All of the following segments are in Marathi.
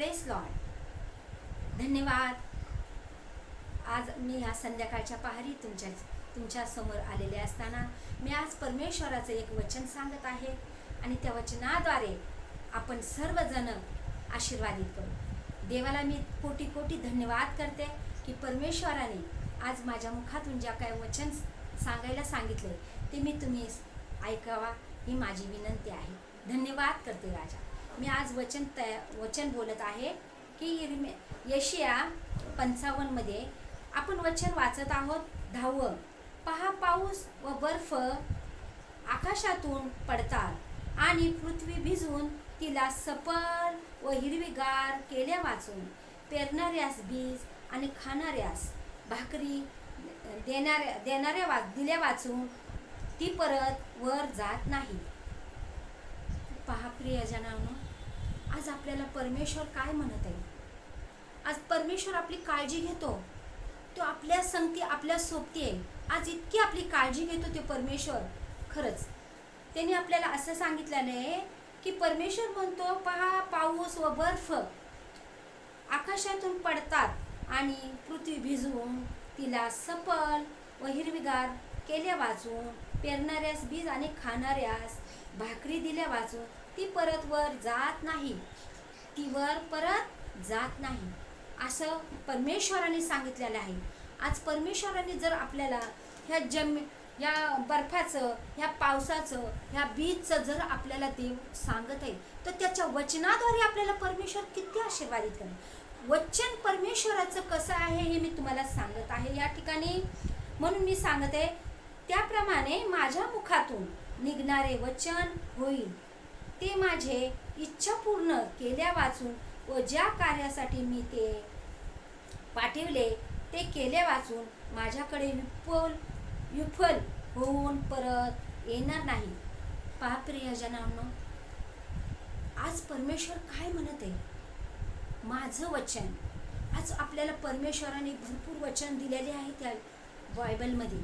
Press Lord. धन्यवाद. आज मी ह्या संध्याकाळच्या पहारी तुमच्या तुमच्यासमोर आलेले असताना मी आज परमेश्वराचं एक वचन सांगत आहे आणि त्या वचनाद्वारे आपण सर्वजण आशीर्वादित करू. देवाला मी कोटी कोटी धन्यवाद करते की परमेश्वराने आज माझ्या मुखातून ज्या काय वचन सांगायला सांगितले ते मी तुम्ही ऐकावा ही माझी विनंती आहे. धन्यवाद करते राजा. मी आज वचन तया वचन बोलत आहे की इरमे यशिया पंचावन्नमध्ये आपण वचन वाचत आहोत दहावं. पहा पाऊस व बर्फ आकाशातून पडतात आणि पृथ्वी भिजून तिला सपल व हिरवीगार केल्या वाचून पेरणाऱ्यास बीज आणि खाणाऱ्यास भाकरी देणाऱ्या देणाऱ्या वा दिल्या वाचून ती परत वर जात नाही. पहा प्रियजनांनो आज आपल्याला परमेश्वर काय म्हणत आहे? आज परमेश्वर आपली काळजी घेतो. तो आपल्या संगती आपल्या सोबती आहे. आज इतकी आपली काळजी घेतो ते परमेश्वर. खरंच. त्याने आपल्याला असं सांगितलेलं आहे की परमेश्वर म्हणतो पहा पाऊस व बर्फ आकाशातून पडतात आणि पृथ्वी भिजवून तिला सपल व हिरवीगार केल्या वाचून पेरणाऱ्यास बीज आणि खाणाऱ्यास भाकरी दिल्या वाचून ती परत वर जात नाही. ती वर परत जात नाही. असं परमेश्वराने सांगितलेलं आहे. आज परमेश्वराने जर आपल्याला ह्या जम या बर्फाचं ह्या पावसाचं ह्या बीजचं जर आपल्याला देव सांगत आहे तर त्याच्या वचनाद्वारे आपल्याला परमेश्वर किती आशीर्वादित करेल? वचन परमेश्वराचं कसं आहे हे मी तुम्हाला सांगत आहे. या ठिकाणी म्हणून मी सांगत आहे त्याप्रमाणे माझ्या मुखातून निघणारे वचन होईल. ते माझे इच्छा पूर्ण केल्या वाचून व ज्या कार्यासाठी मी ते पाठवले ते केले वाचून माझ्याकडे विपुल विफल होऊन परत येणार नाही. पहा प्रियजनांनो आज परमेश्वर काय म्हणत आहे? माझं वचन आज आपल्याला परमेश्वराने भरपूर वचन दिलेले आहे त्या बायबलमध्ये.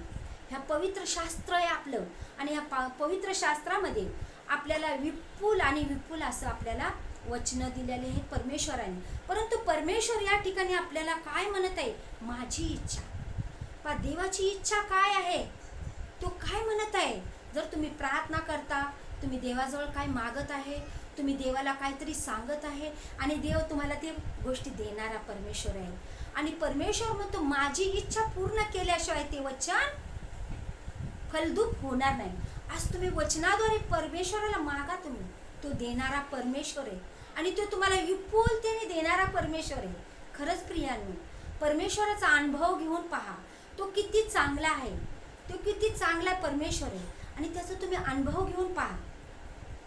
ह्या पवित्र शास्त्र आहे आपलं आणि ह्या पा पवित्र शास्त्रामध्ये आपल्याला विपुल आणि विपुल असं आपल्याला वचनं दिलेले आहेत परमेश्वराने. परंतु परमेश्वर या ठिकाणी आपल्याला काय म्हणत आहे? माझी इच्छा. पा देवाची इच्छा काय आहे? तो काय म्हणत आहे? जर तुम्ही प्रार्थना करता तुम्ही देवाजवळ काय मागत आहे तुम्ही देवाला काहीतरी सांगत आहे आणि देव तुम्हाला ते गोष्टी देणारा परमेश्वर आहे. आणि परमेश्वर म्हणतो माझी इच्छा पूर्ण केल्याशिवाय ते वचन फलदूप होणार नाही. आज तुम्ही वचनाद्वारे परमेश्वराला मागा तुम्ही. तो देणारा परमेश्वर आहे. आणि तो तुम्हाला विपुलतेने देणारा परमेश्वर आहे. खरंच प्रियांनो परमेश्वराचा अनुभव घेऊन पहा. तो किती चांगला आहे. तो किती चांगला परमेश्वर आहे. आणि त्याचा तुम्ही अनुभव घेऊन पहा.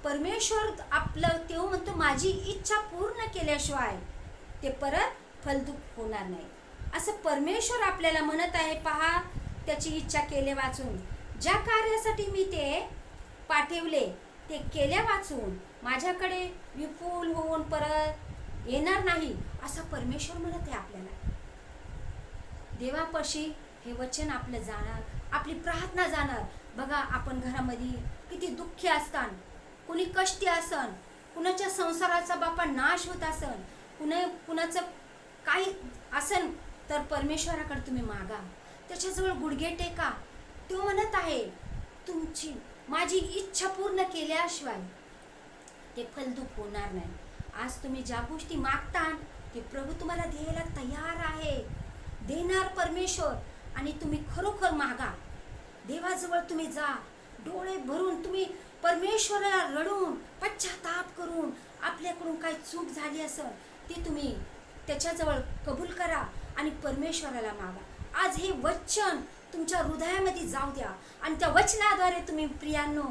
परमेश्वर आपलं तेव्हा म्हणतो माझी इच्छा पूर्ण केल्याशिवाय ते परत फलदूप होणार नाही. असं परमेश्वर आपल्याला म्हणत आहे पहा. त्याची इच्छा केले वाचून. ज्या कार्यासाठी मी ते पाठवले ते केल्या वाचून माझ्याकडे विपुल होऊन परत येणार नाही असं परमेश्वर म्हणत आहे आपल्याला. देवापाशी हे वचन आपलं जाणार आपली प्रार्थना जाणार. बघा आपण घरामध्ये किती दुःखी असतान कुणी कष्टी असन कुणाच्या संसाराचा बापा नाश होत असन कुणा कुणाचं काही असन तर परमेश्वराकडे तुम्ही मागा. त्याच्याजवळ गुडघे टेका. तो म्हणत आहे तुमची माझी इच्छा पूर्ण केल्याशिवाय ते फलदूप होणार नाही. आज तुम्ही ज्या गोष्टी मागता ते प्रभू तुम्हाला द्यायला तयार आहे. देणार परमेश्वर आणि तुम्ही खरोखर मागा. देवाजवळ तुम्ही जा. डोळे भरून तुम्ही परमेश्वराला रडून पश्चाताप करून आपल्याकडून काय चूक झाली असेल ती तुम्ही त्याच्याजवळ कबूल करा आणि परमेश्वराला मागा. आज हे वचन तुमच्या हृदयामध्ये जाऊ द्या. आणि त्या वचनाद्वारे तुम्ही प्रियांनो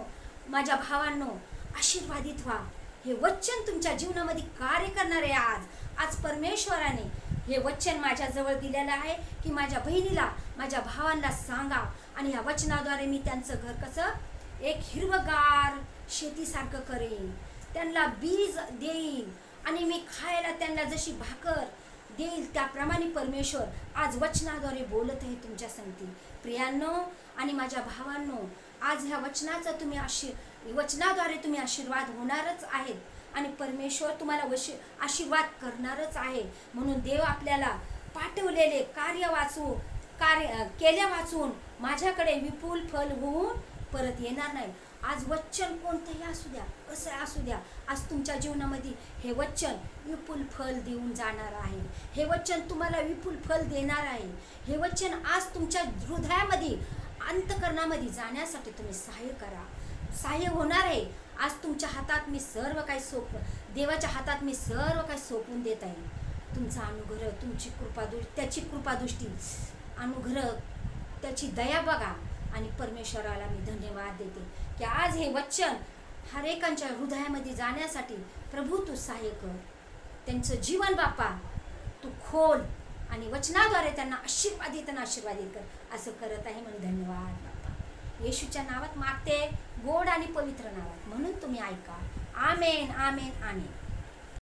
माझ्या भावांनो आशीर्वादित व्हा. हे वचन तुमच्या जीवनामध्ये कार्य करणार आहे आज. आज परमेश्वराने हे वचन माझ्याजवळ दिलेलं आहे की माझ्या बहिणीला माझ्या भावांना सांगा. आणि ह्या वचनाद्वारे मी त्यांचं घर कसं? एक हिरवगार शेतीसारखं करेन. त्यांना बीज देईन. आणि मी खायला त्यांना जशी भाकर देईल त्याप्रमाणे परमेश्वर आज वचनाद्वारे बोलत आहे तुमच्या संगती. प्रियांनो आणि माझ्या भावांनो आज ह्या वचनाचा तुम्ही आशीर वचनाद्वारे तुम्ही आशीर्वाद होणारच आहेत आणि परमेश्वर तुम्हाला वशी आशीर्वाद करणारच आहे. म्हणून देव आपल्याला पाठवलेले कार्य वाचू कार्य केल्या वाचून माझ्याकडे विपुल फल होऊन परत येणार नाही. आज वचन कोणतंही असू द्या कसं असू द्या आज तुमच्या जीवनामध्ये हे वचन विपुल फल देऊन जाणार आहे. हे वचन तुम्हाला विपुल फल देणार आहे. हे वचन आज तुमच्या हृदयामध्ये अंतकरणामध्ये जाण्यासाठी तुम्ही सहाय्य करा. सहाय्य होणार आहे. आज तुमच्या हातात मी सर्व काही सोप देवाच्या हातात मी सर्व काही सोपून देत आहे. तुमचा अनुग्रह तुमची कृपादृ त्याची कृपादृष्टी अनुग्रह त्याची दया बघा. आणि परमेश्वराला मी धन्यवाद देते की आज हे वचन हरेकांच्या हृदयामध्ये जाण्यासाठी प्रभू तू सहाय्य कर. त्यांचं जीवन बापा तू खोल आणि वचनाद्वारे त्यांना आशीर्वादित त्यांना आशीर्वादित कर. असं करत आहे म्हणून धन्यवाद बापा. येशूच्या नावात मागते गोड आणि पवित्र नावात. म्हणून तुम्ही ऐका. आमेन आमेन आमेन.